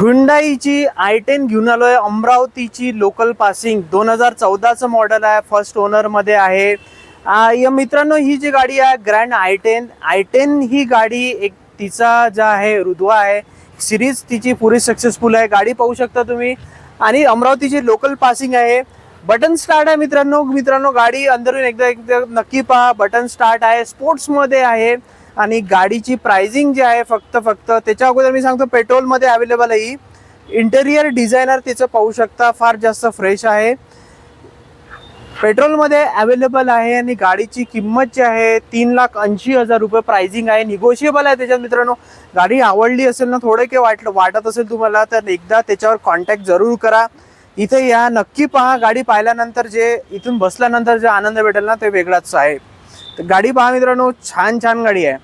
हुंडाईची I ten घेऊन आलो आहे अमरावतीची लोकल पासिंग दोन हजार चौदाचं मॉडेल आहे. फर्स्ट ओनरमध्ये आहे. या मित्रांनो ही जी गाडी आहे grand I ten. I ten ही गाडी एक तिचा जा आहे रुद्वा आहे. सिरीज तिची पुरी सक्सेसफुल आहे. गाडी पाहू शकता तुम्ही. आणि अमरावतीची लोकल पासिंग आहे. बटन स्टार्ट आहे मित्रांनो. मित्रांनो गाडी अंदरून एकदा एकदा नक्की पहा. बटन स्टार्ट आहे. स्पोर्ट्समध्ये आहे. आणि गाडीची प्राइसिंग जी आहे फक्त फक्त त्याच्या अगोदर मी सांगतो पेट्रोलमध्ये अवेलेबल आहे. ही इंटेरियर डिझायनर तिचं पाहू शकता फार जास्त फ्रेश आहे. पेट्रोलमध्ये अवेलेबल आहे आणि गाडीची किंमत जी आहे तीन लाख ऐंशी हजार रुपये प्राइसिंग आहे. निगोशिएबल आहे त्याच्यात मित्रांनो. गाडी आवडली असेल ना थोडं काही वाटलं वाटत असेल तुम्हाला तर एकदा त्याच्यावर कॉन्टॅक्ट जरूर करा. इथे या नक्की पहा गाडी पाहिल्यानंतर जे इथून बसल्यानंतर जे आनंद भेटेल ना ते वेगळाच आहे. तर गाडी पहा मित्रांनो छान छान गाडी आहे.